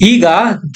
ಈಗ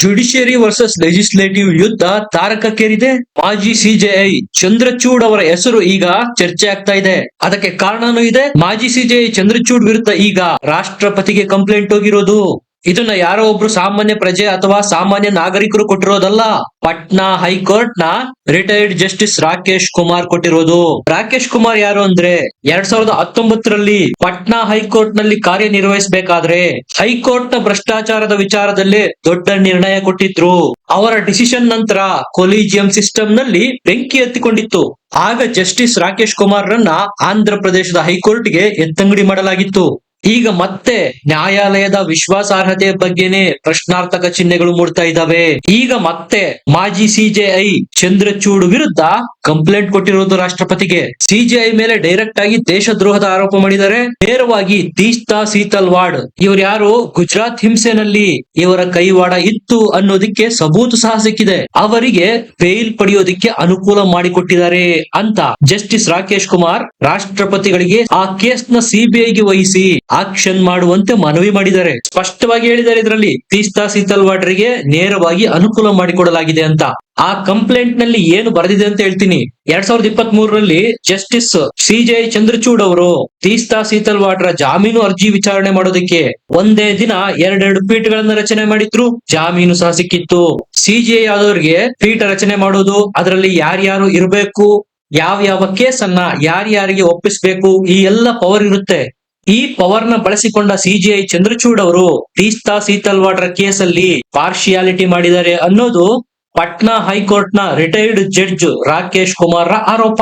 judiciary versus legislative ಯುದ್ಧ ತಾರಕಕ್ಕೇರಿದೆ. ಮಾಜಿ ಸಿಜೆಐ ಚಂದ್ರಚೂಡ್ ಅವರ ಹೆಸರು ಈಗ ಚರ್ಚೆ ಆಗ್ತಾ ಇದೆ. ಅದಕ್ಕೆ ಕಾರಣನೂ ಇದೆ. ಮಾಜಿ ಸಿಜೆಐ ಚಂದ್ರಚೂಡ್ ವಿರುದ್ಧ ಈಗ ರಾಷ್ಟ್ರಪತಿಗೆ ಕಂಪ್ಲೇಂಟ್ ಹೋಗಿರೋದು. ಇದನ್ನ ಯಾರೋ ಒಬ್ರು ಸಾಮಾನ್ಯ ಪ್ರಜೆ ಅಥವಾ ಸಾಮಾನ್ಯ ನಾಗರಿಕರು ಕೊಟ್ಟಿರೋದಲ್ಲ. ಪಟ್ನಾ ಹೈಕೋರ್ಟ್ನ ರಿಟೈರ್ಡ್ ಜಸ್ಟಿಸ್ ರಾಕೇಶ್ ಕುಮಾರ್ ಕೊಟ್ಟಿರೋದು. ರಾಕೇಶ್ ಕುಮಾರ್ ಯಾರು ಅಂದ್ರೆ ಎರಡ್ ಸಾವಿರದ ಹತ್ತೊಂಬತ್ತರಲ್ಲಿ ಪಟ್ನಾ ಹೈಕೋರ್ಟ್ನಲ್ಲಿ ಕಾರ್ಯನಿರ್ವಹಿಸಬೇಕಾದ್ರೆ ಹೈಕೋರ್ಟ್ನ ಭ್ರಷ್ಟಾಚಾರದ ವಿಚಾರದಲ್ಲಿ ದೊಡ್ಡ ನಿರ್ಣಯ ಕೊಟ್ಟಿದ್ರು. ಅವರ ಡಿಸಿಷನ್ ನಂತರ ಕೊಲಿಜಿಯಂ ಸಿಸ್ಟಮ್ನಲ್ಲಿ ಬೆಂಕಿ ಎತ್ತಿಕೊಂಡಿತ್ತು. ಆಗ ಜಸ್ಟಿಸ್ ರಾಕೇಶ್ ಕುಮಾರ್ ರನ್ನ ಆಂಧ್ರ ಪ್ರದೇಶದ ಹೈಕೋರ್ಟ್ಗೆ ಎತ್ತಂಗಡಿ ಮಾಡಲಾಗಿತ್ತು. ಈಗ ಮತ್ತೆ ನ್ಯಾಯಾಲಯದ ವಿಶ್ವಾಸಾರ್ಹತೆ ಬಗ್ಗೆನೇ ಪ್ರಶ್ನಾರ್ಥಕ ಚಿಹ್ನೆಗಳು ಮೂಡ್ತಾ ಇದ್ದಾವೆ. ಈಗ ಮತ್ತೆ ಮಾಜಿ ಸಿಜೆಐ ಚಂದ್ರಚೂಡ್ ವಿರುದ್ಧ ಕಂಪ್ಲೇಂಟ್ ಕೊಟ್ಟಿರೋದು ರಾಷ್ಟ್ರಪತಿಗೆ. ಸಿಜೆಐ ಮೇಲೆ ಡೈರೆಕ್ಟ್ ಆಗಿ ದೇಶದ್ರೋಹದ ಆರೋಪ ಮಾಡಿದರೆ ನೇರವಾಗಿ ತೀಸ್ತಾ ಸೀತಲ್ವಾಡ್. ಇವ್ರು ಯಾರು? ಗುಜರಾತ್ ಹಿಂಸೆನಲ್ಲಿ ಇವರ ಕೈವಾಡ ಇತ್ತು ಅನ್ನೋದಕ್ಕೆ ಸಬೂತು ಸಹ ಸಿಕ್ಕಿದೆ. ಅವರಿಗೆ ಬೇಲ್ ಪಡೆಯೋದಿಕ್ಕೆ ಅನುಕೂಲ ಮಾಡಿಕೊಟ್ಟಿದ್ದಾರೆ ಅಂತ ಜಸ್ಟಿಸ್ ರಾಕೇಶ್ ಕುಮಾರ್ ರಾಷ್ಟ್ರಪತಿಗಳಿಗೆ ಆ ಕೇಸ್ನ ಸಿಬಿಐಗೆ ವಹಿಸಿ ಆಕ್ಷನ್ ಮಾಡುವಂತೆ ಮನವಿ ಮಾಡಿದ್ದಾರೆ. ಸ್ಪಷ್ಟವಾಗಿ ಹೇಳಿದ್ದಾರೆ ಇದರಲ್ಲಿ, ತೀಸ್ತಾ ಸೀತಲ್ವಾಡ್ರಿಗೆ ನೇರವಾಗಿ ಅನುಕೂಲ ಮಾಡಿಕೊಡಲಾಗಿದೆ ಅಂತ. ಆ ಕಂಪ್ಲೇಂಟ್ನಲ್ಲಿ ಏನು ಬರೆದಿದೆ ಅಂತ ಹೇಳ್ತೀನಿ. ಎರಡ್ ಸಾವಿರದ ಇಪ್ಪತ್ತ್ ಮೂರರಲ್ಲಿ ಜಸ್ಟಿಸ್ ಸಿಜೆ ಚಂದ್ರಚೂಡ್ ಅವರು, ತೀಸ್ತಾ ಸೀತಲ್ವಾಡ್ರ ಜಾಮೀನು ಅರ್ಜಿ ವಿಚಾರಣೆ ಮಾಡೋದಕ್ಕೆ ಒಂದೇ ದಿನ ಎರಡೆರಡು ಪೀಠಗಳನ್ನ ರಚನೆ ಮಾಡಿದ್ರು. ಜಾಮೀನು ಸಹ ಸಿಕ್ಕಿತ್ತು. ಸಿಜೆ ಆದವರಿಗೆ ಪೀಠ ರಚನೆ ಮಾಡೋದು, ಅದರಲ್ಲಿ ಯಾರ್ಯಾರು ಇರಬೇಕು ಯಾವ ಯಾವ ಕೇಸನ್ನ ಯಾರ್ಯಾರಿಗೆ ಒಪ್ಪಿಸ್ಬೇಕು, ಈ ಎಲ್ಲ ಪವರ್ ಇರುತ್ತೆ. ಈ ಪವರ್ನ ಬಳಸಿಕೊಂಡ ಸಿಜಿಐ ಚಂದ್ರಚೂಡ್ ಅವರು ತೀಸ್ತಾ ಸೀತಲ್ವಾಡ್ರ ಕೇಸಲ್ಲಿ ಪಾರ್ಶಿಯಾಲಿಟಿ ಮಾಡಿದ್ದಾರೆ ಅನ್ನೋದು ಪಟ್ನಾ ಹೈಕೋರ್ಟ್ನ ರಿಟೈರ್ಡ್ ಜಡ್ಜ್ ರಾಕೇಶ್ ಕುಮಾರ್ ರ ಆರೋಪ.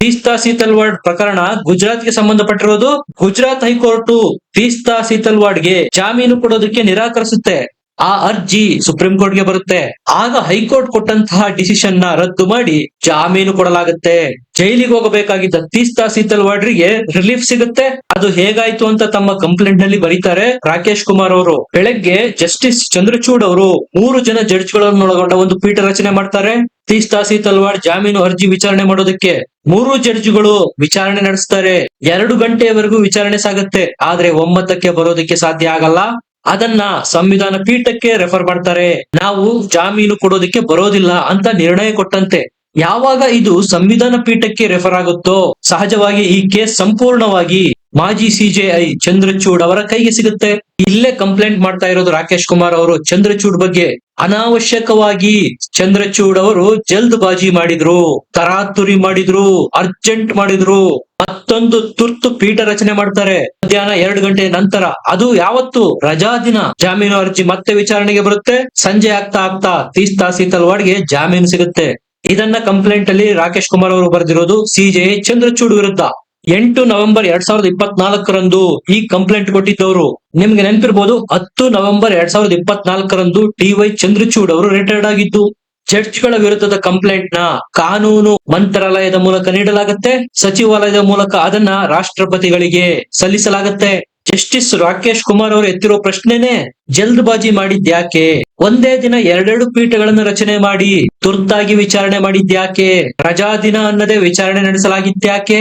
ತೀಸ್ತಾ ಸೀತಲ್ವಾಡ್ ಪ್ರಕರಣ ಗುಜರಾತ್ಗೆ ಸಂಬಂಧಪಟ್ಟಿರೋದು. ಗುಜರಾತ್ ಹೈಕೋರ್ಟ್ ತೀಸ್ತಾ ಸೀತಲ್ವಾಡ್ಗೆ ಜಾಮೀನು ಕೊಡೋದಕ್ಕೆ ನಿರಾಕರಿಸುತ್ತೆ. ಆ ಅರ್ಜಿ ಸುಪ್ರೀಂ ಕೋರ್ಟ್ಗೆ ಬರುತ್ತೆ. ಆಗ ಹೈಕೋರ್ಟ್ ಕೊಟ್ಟಂತಹ ಡಿಸಿಷನ್ನ ರದ್ದು ಮಾಡಿ ಜಾಮೀನು ಕೊಡಲಾಗುತ್ತೆ. ಜೈಲಿಗೆ ಹೋಗಬೇಕಾಗಿದ್ದ ತೀಸ್ತಾ ಸೀತಲ್ವಾಡ್ರಿಗೆ ರಿಲೀಫ್ ಸಿಗುತ್ತೆ. ಅದು ಹೇಗಾಯ್ತು ಅಂತ ತಮ್ಮ ಕಂಪ್ಲೇಂಟ್ನಲ್ಲಿ ಬರೀತಾರೆ ರಾಕೇಶ್ ಕುಮಾರ್ ಅವರು. ಬೆಳಗ್ಗೆ ಜಸ್ಟಿಸ್ ಚಂದ್ರಚೂಡ್ ಅವರು ಮೂರು ಜನ ಜಡ್ಜ್ ಗಳನ್ನೊಳಗೊಂಡ ಒಂದು ಪೀಠ ರಚನೆ ಮಾಡ್ತಾರೆ. ತೀಸ್ತಾ ಸೀತಲ್ವಾಡ್ ಜಾಮೀನು ಅರ್ಜಿ ವಿಚಾರಣೆ ಮಾಡೋದಕ್ಕೆ ಮೂರು ಜಡ್ಜ್ಗಳು ವಿಚಾರಣೆ ನಡೆಸ್ತಾರೆ. ಎರಡು ಗಂಟೆಯವರೆಗೂ ವಿಚಾರಣೆ ಸಾಗುತ್ತೆ. ಆದ್ರೆ ಒಮ್ಮತಕ್ಕೆ ಬರೋದಕ್ಕೆ ಸಾಧ್ಯ ಆಗಲ್ಲ. ಅದನ್ನ ಸಂವಿಧಾನ ಪೀಠಕ್ಕೆ ರೆಫರ್ ಮಾಡ್ತಾರೆ. ನಾವು ಜಾಮೀನು ಕೊಡೋದಕ್ಕೆ ಬರೋದಿಲ್ಲ ಅಂತ ನಿರ್ಣಯ ಕೊಟ್ಟಂತೆ. ಯಾವಾಗ ಇದು ಸಂವಿಧಾನ ಪೀಠಕ್ಕೆ ರೆಫರ್ ಆಗುತ್ತೋ, ಸಹಜವಾಗಿ ಈ ಕೇಸ್ ಸಂಪೂರ್ಣವಾಗಿ ಮಾಜಿ ಸಿಜೆಐ ಚಂದ್ರಚೂಡ್ ಅವರ ಕೈಗೆ ಸಿಗುತ್ತೆ. ಇಲ್ಲೇ ಕಂಪ್ಲೇಂಟ್ ಮಾಡ್ತಾ ಇರೋದು ರಾಕೇಶ್ ಕುಮಾರ್ ಅವರು. ಚಂದ್ರಚೂಡ್ ಬಗ್ಗೆ ಅನಾವಶ್ಯಕವಾಗಿ ಚಂದ್ರಚೂಡ್ ಅವರು ಜಲ್ದ್ ಬಾಜಿ ಮಾಡಿದ್ರು. ತರಾತುರಿ ಮಾಡಿದ್ರು. ಅರ್ಜೆಂಟ್ ಮಾಡಿದ್ರು. ಮತ್ತೊಂದು ತುರ್ತು ಪೀಠ ರಚನೆ ಮಾಡ್ತಾರೆ. ಮಧ್ಯಾಹ್ನ ಎರಡು ಗಂಟೆ ನಂತರ. ಅದು ಯಾವತ್ತು? ರಜಾ ದಿನ. ಜಾಮೀನು ಅರ್ಜಿ ಮತ್ತೆ ವಿಚಾರಣೆಗೆ ಬರುತ್ತೆ. ಸಂಜೆ ಆಗ್ತಾ ಆಗ್ತಾ ತೀಸ್ತಾ ಸೀತಲ್ವಾಡ್ಗೆ ಜಾಮೀನು ಸಿಗುತ್ತೆ. ಇದನ್ನ ಕಂಪ್ಲೇಂಟ್ ಅಲ್ಲಿ ರಾಕೇಶ್ ಕುಮಾರ್ ಅವರು ಬರೆದಿರೋದು ಸಿಜೆ ಚಂದ್ರಚೂಡ್ ವಿರುದ್ಧ. ಎಂಟು ನವೆಂಬರ್ ಎರಡ್ ಸಾವಿರದ ಇಪ್ಪತ್ನಾಲ್ಕರಂದು ಈ ಕಂಪ್ಲೇಂಟ್ ಕೊಟ್ಟಿದ್ದವರು. ನಿಮ್ಗೆ ನೆನಪಿರ್ಬೋದು, ಹತ್ತು ನವೆಂಬರ್ ಎರಡ್ ಸಾವಿರದ ಇಪ್ಪತ್ನಾಲ್ಕರಂದು ಟಿ ವೈ ಚಂದ್ರಚೂಡ್ ಅವರು ರಿಟೈರ್ಡ್ ಆಗಿದ್ದು, ಚರ್ಚ್ಗಳ ವಿರುದ್ಧದ ಕಂಪ್ಲೇಂಟ್ನ ಕಾನೂನು ಮಂತ್ರಾಲಯದ ಮೂಲಕ ನೀಡಲಾಗುತ್ತೆ, ಸಚಿವಾಲಯದ ಮೂಲಕ ಅದನ್ನ ರಾಷ್ಟ್ರಪತಿಗಳಿಗೆ ಸಲ್ಲಿಸಲಾಗುತ್ತೆ. ಜಸ್ಟಿಸ್ ರಾಕೇಶ್ ಕುಮಾರ್ ಅವರು ಎತ್ತಿರೋ ಪ್ರಶ್ನೆನೆ ಜಲ್ದ್ಬಾಜಿ ಮಾಡಿದ್ಯಾಕೆ ಒಂದೇ ದಿನ ಎರಡೆರಡು ಪೀಠಗಳನ್ನು ರಚನೆ ಮಾಡಿ ತುರ್ತಾಗಿ ವಿಚಾರಣೆ ಮಾಡಿದ್ಯಾಕೆ ರಜಾ ದಿನ ಅನ್ನದೇ ವಿಚಾರಣೆ ನಡೆಸಲಾಗಿದ್ಯಾಕೆ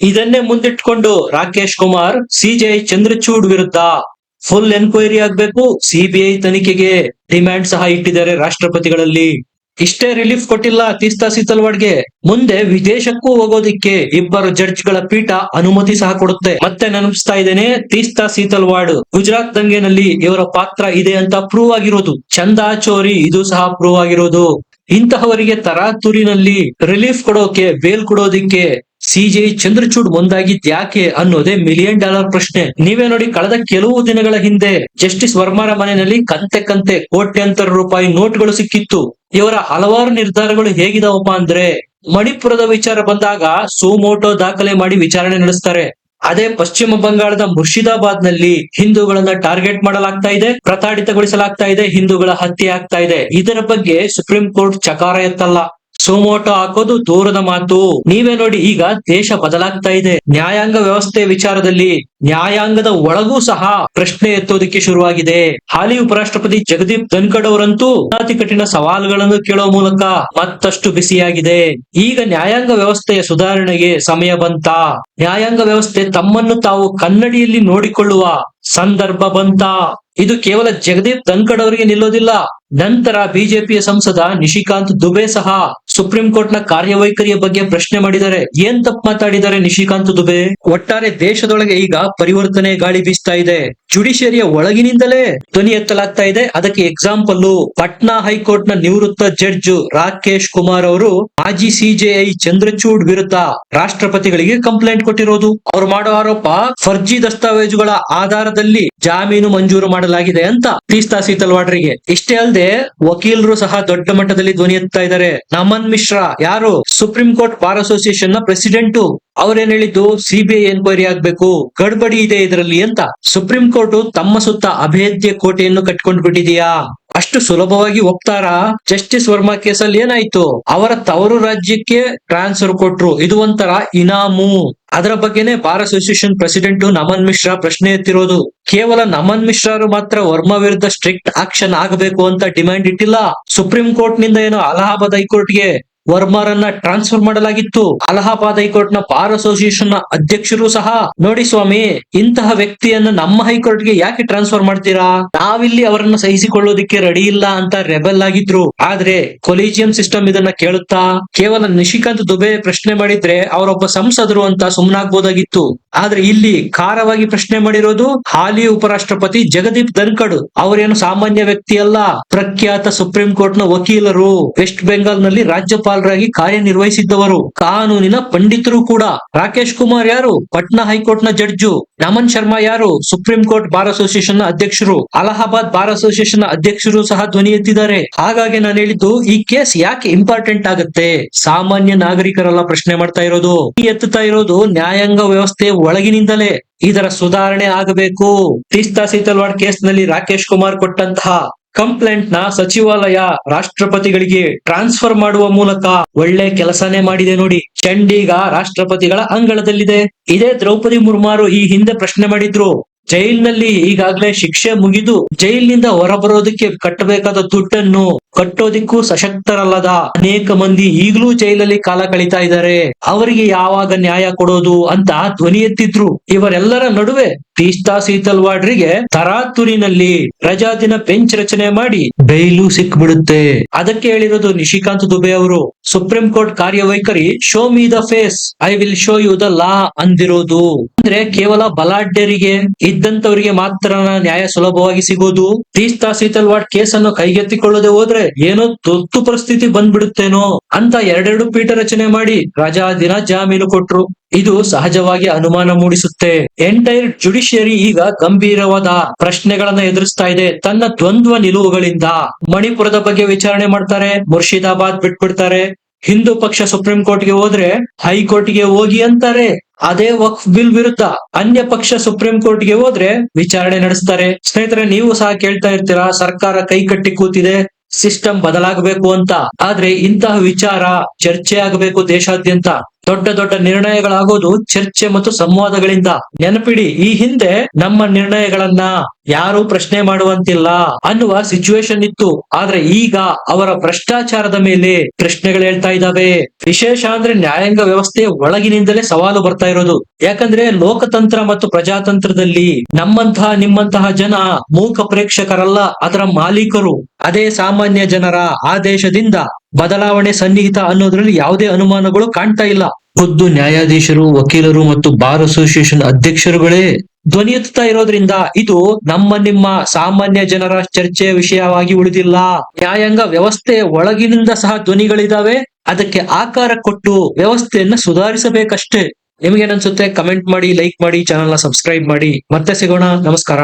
ಇದನ್ನೇ ಮುಂದಿಟ್ಕೊಂಡು ರಾಕೇಶ್ ಕುಮಾರ್ ಸಿಜೆ ಚಂದ್ರಚೂಡ್ ವಿರುದ್ಧ ಫುಲ್ ಎನ್ಕ್ವೈರಿ ಆಗ್ಬೇಕು. ಸಿಬಿಐ ತನಿಖೆಗೆ ಡಿಮ್ಯಾಂಡ್ ಸಹ ಇಟ್ಟಿದ್ದಾರೆ ರಾಷ್ಟ್ರಪತಿಗಳಲ್ಲಿ. ಇಷ್ಟೇ ರಿಲೀಫ್ ಕೊಟ್ಟಿಲ್ಲ ತೀಸ್ತಾ ಸೀತಲ್ವಾಡ್ಗೆ. ಮುಂದೆ ವಿದೇಶಕ್ಕೂ ಹೋಗೋದಿಕ್ಕೆ ಇಬ್ಬರು ಜಡ್ಜ್ಗಳ ಪೀಠ ಅನುಮತಿ ಸಹ ಕೊಡುತ್ತೆ. ಮತ್ತೆ ನೆನಪಿಸ್ತಾ ಇದ್ದೇನೆ, ತೀಸ್ತಾ ಸೀತಲ್ವಾಡ್ ಗುಜರಾತ್ ದಂಗೆನಲ್ಲಿ ಇವರ ಪಾತ್ರ ಇದೆ ಅಂತ ಪ್ರೂವ್ ಆಗಿರೋದು. ಚಂದಾ ಚೋರಿ ಇದು ಸಹ ಪ್ರೂವ್ ಆಗಿರೋದು. ಇಂತಹವರಿಗೆ ತರಾತುರಿನಲ್ಲಿ ರಿಲೀಫ್ ಕೊಡೋಕೆ ಬೇಲ್ ಕೊಡೋದಿಕ್ಕೆ ಸಿಜೆ ಚಂದ್ರಚೂಡ್ ಮುಂದಾಗಿದ್ ಯಾಕೆ ಅನ್ನೋದೇ ಮಿಲಿಯನ್ ಡಾಲರ್ ಪ್ರಶ್ನೆ. ನೀವೇ ನೋಡಿ ಕಳೆದ ಕೆಲವು ದಿನಗಳ ಹಿಂದೆ ಜಸ್ಟಿಸ್ ವರ್ಮಾರ ಮನೆಯಲ್ಲಿ ಕಂತೆ ಕಂತೆ ಕೋಟ್ಯಂತರ ರೂಪಾಯಿ ನೋಟ್ಗಳು ಸಿಕ್ಕಿತ್ತು. ಇವರ ಹಲವಾರು ನಿರ್ಧಾರಗಳು ಹೇಗಿದಾವಪ್ಪ ಅಂದ್ರೆ ಮಣಿಪುರದ ವಿಚಾರ ಬಂದಾಗ ಸೋಮೋಟೋ ದಾಖಲೆ ಮಾಡಿ ವಿಚಾರಣೆ ನಡೆಸ್ತಾರೆ. ಅದೇ ಪಶ್ಚಿಮ ಬಂಗಾಳದ ಮುರ್ಷಿದಾಬಾದ್ನಲ್ಲಿ ಹಿಂದೂಗಳನ್ನ ಟಾರ್ಗೆಟ್ ಮಾಡಲಾಗ್ತಾ ಇದೆ, ಪ್ರತಾಡಿತಗೊಳಿಸಲಾಗ್ತಾ ಇದೆ, ಹಿಂದೂಗಳ ಹತ್ಯೆ ಆಗ್ತಾ ಇದೆ. ಇದರ ಬಗ್ಗೆ ಸುಪ್ರೀಂ ಕೋರ್ಟ್ ಚಕಾರ ಎತ್ತಲ್ಲ. ಸೋಮೋಟೋ ಹಾಕೋದು ದೂರದ ಮಾತು. ನೀವೇ ನೋಡಿ, ಈಗ ದೇಶ ಬದಲಾಗ್ತಾ ಇದೆ. ನ್ಯಾಯಾಂಗ ವ್ಯವಸ್ಥೆ ವಿಚಾರದಲ್ಲಿ ನ್ಯಾಯಾಂಗದ ಒಳಗೂ ಸಹ ಪ್ರಶ್ನೆ ಎತ್ತೋದಕ್ಕೆ ಶುರುವಾಗಿದೆ. ಹಾಲಿ ಉಪರಾಷ್ಟ್ರಪತಿ ಜಗದೀಪ್ ಧನ್ಖಡ್ ಅವರಂತೂ ಅತಿ ಕಠಿಣ ಸವಾಲುಗಳನ್ನು ಕೇಳುವ ಮೂಲಕ ಮತ್ತಷ್ಟು ಬಿಸಿಯಾಗಿದೆ. ಈಗ ನ್ಯಾಯಾಂಗ ವ್ಯವಸ್ಥೆಯ ಸುಧಾರಣೆಗೆ ಸಮಯ ಬಂತ. ನ್ಯಾಯಾಂಗ ವ್ಯವಸ್ಥೆ ತಮ್ಮನ್ನು ತಾವು ಕನ್ನಡಿಯಲ್ಲಿ ನೋಡಿಕೊಳ್ಳುವ ಸಂದರ್ಭ ಬಂತ. ಇದು ಕೇವಲ ಜಗದೀಪ್ ಧನ್ಕಡ್ ಅವರಿಗೆ ನಿಲ್ಲೋದಿಲ್ಲ. ನಂತರ ಬಿಜೆಪಿಯ ಸಂಸದ ನಿಶಿಕಾಂತ್ ದುಬೆ ಸಹ ಸುಪ್ರೀಂ ಕೋರ್ಟ್ನ ಕಾರ್ಯವೈಖರಿಯ ಬಗ್ಗೆ ಪ್ರಶ್ನೆ ಮಾಡಿದರೆ ಏನ್ ತಪ್ಪು ಮಾತಾಡಿದ್ದಾರೆ ನಿಶಿಕಾಂತ್ ದುಬೆ? ಒಟ್ಟಾರೆ ದೇಶದೊಳಗೆ ಈಗ ಪರಿವರ್ತನೆ ಗಾಳಿ ಬೀಸ್ತಾ ಇದೆ. ಜುಡಿಷಿಯರಿಯ ಒಳಗಿನಿಂದಲೇ ಧ್ವನಿ ಎತ್ತಲಾಗ್ತಾ ಇದೆ. ಅದಕ್ಕೆ ಎಕ್ಸಾಂಪಲ್ ಪಟ್ನಾ ಹೈಕೋರ್ಟ್ನ ನಿವೃತ್ತ ಜಡ್ಜ್ ರಾಕೇಶ್ ಕುಮಾರ್ ಅವರು ಮಾಜಿ ಸಿಜೆಐ ಚಂದ್ರಚೂಡ್ ವಿರುದ್ಧ ರಾಷ್ಟ್ರಪತಿಗಳಿಗೆ ಕಂಪ್ಲೇಂಟ್ ಕೊಟ್ಟಿರೋದು. ಅವ್ರು ಮಾಡೋ ಆರೋಪ ಫರ್ಜಿ ದಸ್ತಾವೇಜುಗಳ ಆಧಾರದಲ್ಲಿ ಜಾಮೀನು ಮಂಜೂರು ಮಾಡಲಾಗಿದೆ ಅಂತ ತೀಸ್ತಾ ಸೀತಲ್ವಾಡ್ರಿಗೆ ಇಷ್ಟೇ ಅಲ್ಲದೆ ವಕೀಲರು ಸಹ ದೊಡ್ಡ ಮಟ್ಟದಲ್ಲಿ ಧ್ವನಿ ಎತ್ತಾ ಇದ್ದಾರೆ. ನಮನ್ ಮಿಶ್ರಾ ಯಾರು? ಸುಪ್ರೀಂ ಕೋರ್ಟ್ ಬಾರ್ ಅಸೋಸಿಯೇಷನ್ನ ಪ್ರೆಸಿಡೆಂಟ್ ಅವ್ರೇನ್ ಹೇಳಿದ್ದು? ಸಿಬಿಐ ಎನ್ಕ್ವೈರಿ ಆಗ್ಬೇಕು, ಗಡ್ಬಡಿ ಇದೆ ಇದರಲ್ಲಿ ಅಂತ. ಸುಪ್ರೀಂ ಕೋರ್ಟ್ ತಮ್ಮ ಸುತ್ತ ಅಭೇದ್ಯ ಕೋಟೆಯನ್ನು ಕಟ್ಕೊಂಡು ಬಿಟ್ಟಿದೆಯಾ ಅಷ್ಟು ಸುಲಭವಾಗಿ ಒಪ್ತಾರಾ? ಜಸ್ಟಿಸ್ ವರ್ಮಾ ಕೇಸಲ್ಲಿ ಏನಾಯ್ತು? ಅವರ ತವರು ರಾಜ್ಯಕ್ಕೆ ಟ್ರಾನ್ಸ್ಫರ್ ಕೊಟ್ರು. ಇದು ಒಂಥರ ಇನಾಮು. ಅದರ ಬಗ್ಗೆನೇ bar association president Naman Mishra ಪ್ರಶ್ನೆ ಎತ್ತಿರೋದು. ಕೇವಲ ನಮನ್ ಮಿಶ್ರಾರು ಮಾತ್ರ ವರ್ಮಾ ವಿರುದ್ಧ ಸ್ಟ್ರಿಕ್ಟ್ ಆಕ್ಷನ್ ಆಗಬೇಕು ಅಂತ ಡಿಮ್ಯಾಂಡ್ ಇಟ್ಟಿಲ್ಲ. ಸುಪ್ರೀಂ ಕೋರ್ಟ್ನಿಂದ ಏನೋ ಅಲಹಾಬಾದ್ ಹೈಕೋರ್ಟ್ಗೆ ವರ್ಮಾರನ್ನ ಟ್ರಾನ್ಸ್ಫರ್ ಮಾಡಲಾಗಿತ್ತು. ಅಲಹಾಬಾದ್ ಹೈಕೋರ್ಟ್ನ ಬಾರ್ ಅಸೋಸಿಯೇಷನ್ನ ಅಧ್ಯಕ್ಷರು ಸಹ. ನೋಡಿ ಸ್ವಾಮಿ, ಇಂತಹ ವ್ಯಕ್ತಿಯನ್ನ ನಮ್ಮ ಹೈಕೋರ್ಟ್ಗೆ ಯಾಕೆ ಟ್ರಾನ್ಸ್ಫರ್ ಮಾಡ್ತೀರಾ? ನಾವಿಲ್ಲಿ ಅವರನ್ನ ಸಹಿಸಿಕೊಳ್ಳೋದಿಕ್ಕೆ ರೆಡಿ ಇಲ್ಲ ಅಂತ ರೆಬೆಲ್ ಆಗಿದ್ರು. ಆದ್ರೆ ಕೊಲಿಜಿಯಂ ಸಿಸ್ಟಮ್ ಇದನ್ನ ಕೇಳುತ್ತಾ? ಕೇವಲ ನಿಶಿಕಾಂತ್ ದುಬೆ ಪ್ರಶ್ನೆ ಮಾಡಿದ್ರೆ ಅವರೊಬ್ಬ ಸಂಸದರು ಅಂತ ಸುಮ್ನಾಗ್ಬೋದಾಗಿತ್ತು. ಆದ್ರೆ ಇಲ್ಲಿ ಖಾರವಾಗಿ ಪ್ರಶ್ನೆ ಮಾಡಿರೋದು ಹಾಲಿ ಉಪರಾಷ್ಟ್ರಪತಿ ಜಗದೀಪ್ ಧನ್ಕಡ್. ಅವರೇನು ಸಾಮಾನ್ಯ ವ್ಯಕ್ತಿ ಅಲ್ಲ. ಪ್ರಖ್ಯಾತ ಸುಪ್ರೀಂ ಕೋರ್ಟ್ನ ವಕೀಲರು. ವೆಸ್ಟ್ ಬೆಂಗಾಲ್ನಲ್ಲಿ ರಾಜ್ಯಪಾಲರಾಗಿ ಕಾರ್ಯನಿರ್ವಹಿಸಿದ್ದವರು, ಕಾನೂನಿನ ಪಂಡಿತರು ಕೂಡ. ರಾಕೇಶ್ ಕುಮಾರ್ ಯಾರು? ಪಟ್ನಾ ಹೈಕೋರ್ಟ್ನ ಜಡ್ಜು. ನಮನ್ ಶರ್ಮಾ ಯಾರು? ಸುಪ್ರೀಂ ಕೋರ್ಟ್ ಬಾರ್ ಅಸೋಸಿಯೇಷನ್ನ ಅಧ್ಯಕ್ಷರು. ಅಲಹಾಬಾದ್ ಬಾರ್ ಅಸೋಸಿಯೇಷನ್ನ ಅಧ್ಯಕ್ಷರು ಸಹ ಧ್ವನಿ ಎತ್ತಿದ್ದಾರೆ. ಹಾಗಾಗಿ ನಾನು ಹೇಳಿದ್ದು, ಈ ಕೇಸ್ ಯಾಕೆ ಇಂಪಾರ್ಟೆಂಟ್ ಆಗುತ್ತೆ? ಸಾಮಾನ್ಯ ನಾಗರಿಕರೆಲ್ಲ ಪ್ರಶ್ನೆ ಮಾಡ್ತಾ ಇರೋದು. ಈ ಎತ್ತುತ್ತಾ ಇರೋದು ನ್ಯಾಯಾಂಗ ವ್ಯವಸ್ಥೆ ಒಳಗಿನಿಂದಲೇ. ಇದರ ಸುಧಾರಣೆ ಆಗಬೇಕು. ತೀಸ್ತಾ ಸೀತಲ್ವಾಡ್ ಕೇಸ್ನಲ್ಲಿ ರಾಕೇಶ್ ಕುಮಾರ್ ಕೊಟ್ಟಂತಹ ಕಂಪ್ಲೇಂಟ್ನ ಸಚಿವಾಲಯ ರಾಷ್ಟ್ರಪತಿಗಳಿಗೆ ಟ್ರಾನ್ಸ್ಫರ್ ಮಾಡುವ ಮೂಲಕ ಒಳ್ಳೆ ಕೆಲಸನೇ ಮಾಡಿದೆ ನೋಡಿ. ಚಂಡೀಗ ರಾಷ್ಟ್ರಪತಿಗಳ ಅಂಗಳದಲ್ಲಿದೆ. ಇದೇ ದ್ರೌಪದಿ ಮುರ್ಮಾರು ಈ ಹಿಂದೆ ಪ್ರಶ್ನೆ ಮಾಡಿದ್ರು. ಜೈಲ್ನಲ್ಲಿ ಈಗಾಗಲೇ ಶಿಕ್ಷೆ ಮುಗಿದು ಜೈಲಿನಿಂದ ಹೊರಬರೋದಕ್ಕೆ ಕಟ್ಟಬೇಕಾದ ದುಡ್ಡನ್ನು ಕಟ್ಟೋದಿಕ್ಕೂ ಸಶಕ್ತರಲ್ಲದ ಅನೇಕ ಮಂದಿ ಈಗಲೂ ಜೈಲಲ್ಲಿ ಕಾಲ ಕಳೀತಾ ಇದ್ದಾರೆ. ಅವರಿಗೆ ಯಾವಾಗ ನ್ಯಾಯ ಕೊಡೋದು ಅಂತ ಧ್ವನಿ ಎತ್ತಿದ್ರು. ಇವರೆಲ್ಲರ ನಡುವೆ ತೀಸ್ತಾ ಸೀತಲ್ವಾಡ್ರಿಗೆ ತರಾತುರಿನಲ್ಲಿ ರಜಾ ದಿನ ಬೆಂಚ್ ರಚನೆ ಮಾಡಿ ಬೈಲು ಸಿಕ್ಬಿಡುತ್ತೆ. ಅದಕ್ಕೆ ಹೇಳಿರೋದು ನಿಶಿಕಾಂತ್ ದುಬೆ ಅವರು. ಸುಪ್ರೀಂ ಕೋರ್ಟ್ ಕಾರ್ಯವೈಖರಿ show me the face, I will show you the law ಅಂದಿರೋದು. ಅಂದ್ರೆ ಕೇವಲ ಬಲಾಢ್ಯರಿಗೆ ಇದ್ದಂತವರಿಗೆ ಮಾತ್ರ ನ್ಯಾಯ ಸುಲಭವಾಗಿ ಸಿಗೋದು. ತೀಸ್ತಾ ಸೀತಲ್ವಾಡ್ ಕೇಸ್ ಅನ್ನು ಕೈಗೆತ್ತಿಕೊಳ್ಳದೆ ಹೋದ್ರೆ ಏನೋ ತುರ್ತು ಪರಿಸ್ಥಿತಿ ಬಂದ್ಬಿಡುತ್ತೇನೋ ಅಂತ ಎರಡೆರಡು ಪೀಠ ರಚನೆ ಮಾಡಿ ರಜಾ ದಿನ ಜಾಮೀನು ಕೊಟ್ರು. ಇದು ಸಹಜವಾಗಿ ಅನುಮಾನ ಮೂಡಿಸುತ್ತೆ. ಎಂಟೈರ್ ಜುಡಿಷಿಯರಿ ಈಗ ಗಂಭೀರವಾದ ಪ್ರಶ್ನೆಗಳನ್ನ ಎದುರಿಸ್ತಾ ಇದೆ. ತನ್ನ ದ್ವಂದ್ವ ನಿಲುವುಗಳಿಂದ ಮಣಿಪುರದ ಬಗ್ಗೆ ವಿಚಾರಣೆ ಮಾಡ್ತಾರೆ ಮುರ್ಷಿದಾಬಾದ್ ಬಿಟ್ಬಿಡ್ತಾರೆ, ಹಿಂದೂ ಪಕ್ಷ ಸುಪ್ರೀಂ ಕೋರ್ಟ್ಗೆ ಹೋದ್ರೆ ಹೈಕೋರ್ಟ್ಗೆ ಹೋಗಿ ಅಂತಾರೆ. ಅದೇ ವಕ್ಫ್ ಬಿಲ್ ವಿರುದ್ಧ ಅನ್ಯ ಪಕ್ಷ ಸುಪ್ರೀಂ ಕೋರ್ಟ್ಗೆ ಹೋದ್ರೆ ವಿಚಾರಣೆ ನಡೆಸ್ತಾರೆ. ಸ್ನೇಹಿತರೆ, ನೀವು ಸಹ ಕೇಳ್ತಾ ಇರ್ತೀರಾ, ಸರ್ಕಾರ ಕೈ ಕಟ್ಟಿ ಕೂತಿದೆ ಸಿಸ್ಟಮ್ ಬದಲಾಗಬೇಕು ಅಂತ. ಆದ್ರೆ ಇಂತಹ ವಿಚಾರ ಚರ್ಚೆ ಆಗಬೇಕು ದೇಶಾದ್ಯಂತ. ದೊಡ್ಡ ದೊಡ್ಡ ನಿರ್ಣಯಗಳಾಗೋದು ಚರ್ಚೆ ಮತ್ತು ಸಂವಾದಗಳಿಂದ. ನೆನಪಿಡಿ, ಈ ಹಿಂದೆ ನಮ್ಮ ನಿರ್ಣಯಗಳನ್ನ ಯಾರು ಪ್ರಶ್ನೆ ಮಾಡುವಂತಿಲ್ಲ ಅನ್ನುವ ಸಿಚುವೇಶನ್ ಇತ್ತು. ಆದ್ರೆ ಈಗ ಅವರ ಭ್ರಷ್ಟಾಚಾರದ ಮೇಲೆ ಪ್ರಶ್ನೆಗಳು ಹೇಳ್ತಾ ಇದ್ದಾವೆ. ವಿಶೇಷ ಅಂದ್ರೆ ನ್ಯಾಯಾಂಗ ವ್ಯವಸ್ಥೆ ಒಳಗಿನಿಂದಲೇ ಸವಾಲು ಬರ್ತಾ ಇರೋದು. ಯಾಕಂದ್ರೆ ಲೋಕತಂತ್ರ ಮತ್ತು ಪ್ರಜಾತಂತ್ರದಲ್ಲಿ ನಮ್ಮಂತಹ ನಿಮ್ಮಂತಹ ಜನ ಮೂಕ ಪ್ರೇಕ್ಷಕರಲ್ಲ, ಅದರ ಮಾಲೀಕರು. ಅದೇ ಸಾಮಾನ್ಯ ಜನರ ಆದೇಶದಿಂದ ಬದಲಾವಣೆ ಸನ್ನಿಹಿತ ಅನ್ನೋದ್ರಲ್ಲಿ ಯಾವುದೇ ಅನುಮಾನಗಳು ಕಾಣ್ತಾ ಇಲ್ಲ. ಖುದ್ದು ನ್ಯಾಯಾಧೀಶರು, ವಕೀಲರು ಮತ್ತು ಬಾರ್ ಅಸೋಸಿಯೇಷನ್ ಅಧ್ಯಕ್ಷರುಗಳೇ, ಧ್ವನಿ ಎತ್ತುತ್ತಾ ಇರೋದ್ರಿಂದ ಇದು ನಮ್ಮ ನಿಮ್ಮ ಸಾಮಾನ್ಯ ಜನರ ಚರ್ಚೆಯ ವಿಷಯವಾಗಿ ಉಳಿದಿಲ್ಲ. ನ್ಯಾಯಾಂಗ ವ್ಯವಸ್ಥೆ ಒಳಗಿನಿಂದ ಸಹ ಧ್ವನಿಗಳಿದಾವೆ. ಅದಕ್ಕೆ ಆಕಾರ ಕೊಟ್ಟು ವ್ಯವಸ್ಥೆಯನ್ನ ಸುಧಾರಿಸಬೇಕಷ್ಟೇ. ನಿಮ್ಗೇನನ್ಸುತ್ತೆ ಕಮೆಂಟ್ ಮಾಡಿ, ಲೈಕ್ ಮಾಡಿ ಚಾನಲ್ನ ಸಬ್ಸ್ಕ್ರೈಬ್ ಮಾಡಿ. ಮತ್ತೆ ಸಿಗೋಣ. ನಮಸ್ಕಾರ.